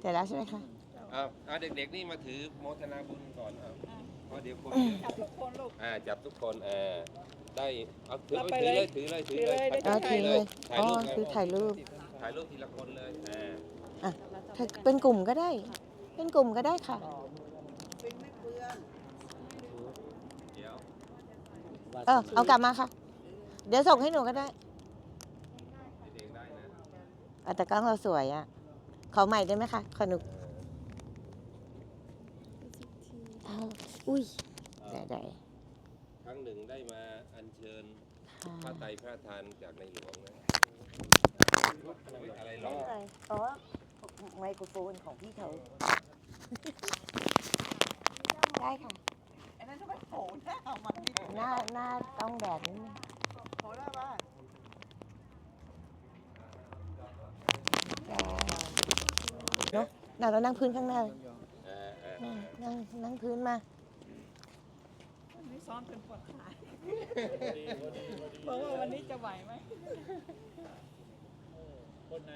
เสร็จแล้วใช่ไหมคะ เอาเอาเด็กๆนี่มาถือโมทนาบุญก่อนเอาเพราะเดี๋ยวคนจับทุกคนลูก อ่าจับทุกคนอ่าได้เอาถือรับไว้ไปถือเลเลยยถือเลยถือเลยถือเลยอ๋อถือเลยถ่ายอ๋อรูปไงคือถ่ายรูป ถ่ายรูปทีละคนเลยอ่าอะถ้าเป็นกลุ่มก็ได้ เป็นกลุ่มก็ได้ค่ะ เดี๋ยวเออเอากลับมาค่ะ เดี๋ยวส่งให้หนูก็ได้เด็กๆได้นะ อะแต่กล้องเราสวยอะ ขอใหม่ได้ไหมคะ ขอหนูเอาอุ้ย ได้ได้ครั้งหนึ่งได้มาอัญเชิญค่ะพระไตรพระทานจากในหลวงนะอะไรหรออ๋อไมโครโฟนของพี่เขาได้ค่ะอันนั้นทำไมโผล่หน้าออกมานี่หน้าหน้าต้องแดดนิดนึง โผล่หน้าบ้าน เนาะเราเรานั่งพื้นข้างหน้าเลยอ่าอ่านั่งนั่งนั่งพื้นมา วันนี้ซ้อมจนปวดขาบอกว่าวันนี้จะไหวไหมคนไหน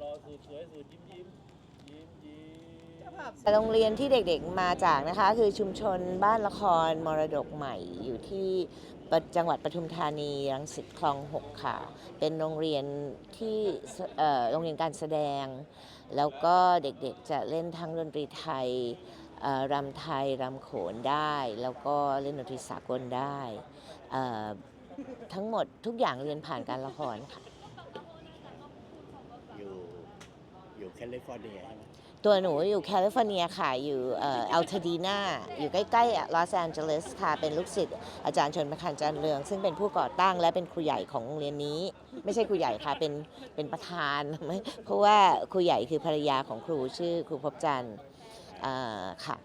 รอสูตรสวยสูตรยิ้มยิ้มยิ้มยิ้มเจ้าภาพ โรงเรียนที่เด็กๆมาจากนะคะ คือชุมชนบ้านละครมรดกใหม่อยู่ที่จังหวัดปทุมธานีรังสิตคลองหกค่ะ เป็นโรงเรียนที่โรงเรียนการแสดง แล้วก็เด็กๆจะเล่นทั้งดนตรีไทยรำไทยรำโขนได้ แล้วก็เล่นดนตรีสากลได้ ทั้งหมดทุกอย่างเรียนผ่านการละครค่ะอยู่อยู่แคลิฟอร์เนีย ตัวหนูอยู่แคลิฟอร์เนียค่ะ อยู่เอลทาดีนาอยู่ใกล้ๆลอสแอนเจลิสค่ะ เป็นลูกศิษย์อาจารย์ชนประคันจันเรือง ซึ่งเป็นผู้ก่อตั้งและเป็นครูใหญ่ของโรงเรียนนี้ ไม่ใช่ครูใหญ่ค่ะ เป็นเป็นประธาน เพราะว่าครูใหญ่คือภรรยาของครูชื่อครูพบจันทร์ค่ะ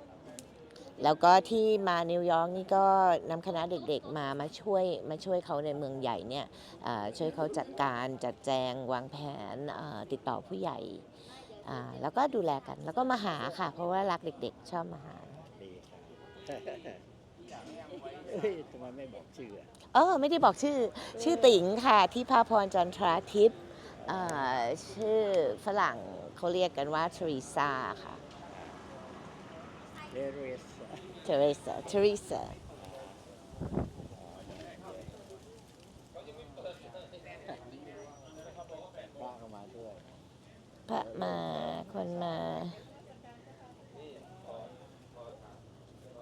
แล้วก็ที่มานิวยอร์กนี่ก็นำคณะเด็กๆมามาช่วยมาช่วยเขาในเมืองใหญ่เนี่ยช่วยเขาจัดการจัดแจงวางแผนติดต่อผู้ใหญ่ อ่าแล้วก็ดูแลกัน แล้วก็มาหาค่ะ เพราะว่ารักเด็กๆ ชอบมาหา ดีครับเฮ้ยทำไมไม่บอกชื่ออะเออไม่ได้บอกชื่อ ชื่อติ๋งค่ะ ที่พาพรจันทราทิพย์อ่าชื่อฝรั่งเขาเรียกกันว่าทรีซาค่ะ เรเรส เทเรซาเทเรซาป้าเข้ามาด้วย พระ มา คนมา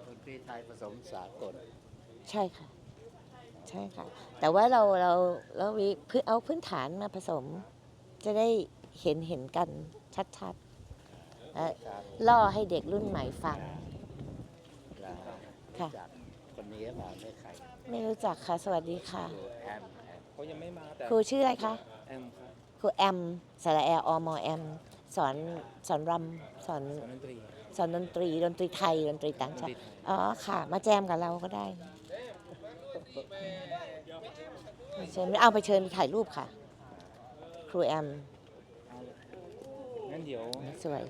ดนตรีไทยผสมสากลใช่ค่ะ ใช่ค่ะ แต่ว่าเราเราเราวิพื้นเอาพื้นฐานมาผสม จะได้เห็นเห็นกันชัดๆและการล่อให้เด็กรุ่นใหม่ฟังลาค่ะ จากคนนี้มาไม่ใครไม่รู้จักค่ะ สวัสดีค่ะคือแอมแอม เขายังไม่มาแต่ครูชื่ออะไรคะ แอมครับ ครูแอมสระแออมอแอมสอนสอนรำสอนดนตรีสอนดนตรีดนตรีไทยดนตรีต่างชาติอ๋อค่ะ มาแจมกับเราก็ได้เชิญเอาไปเชิญถ่ายรูปค่ะ ครูแอมงั้นเดี๋ยว สวย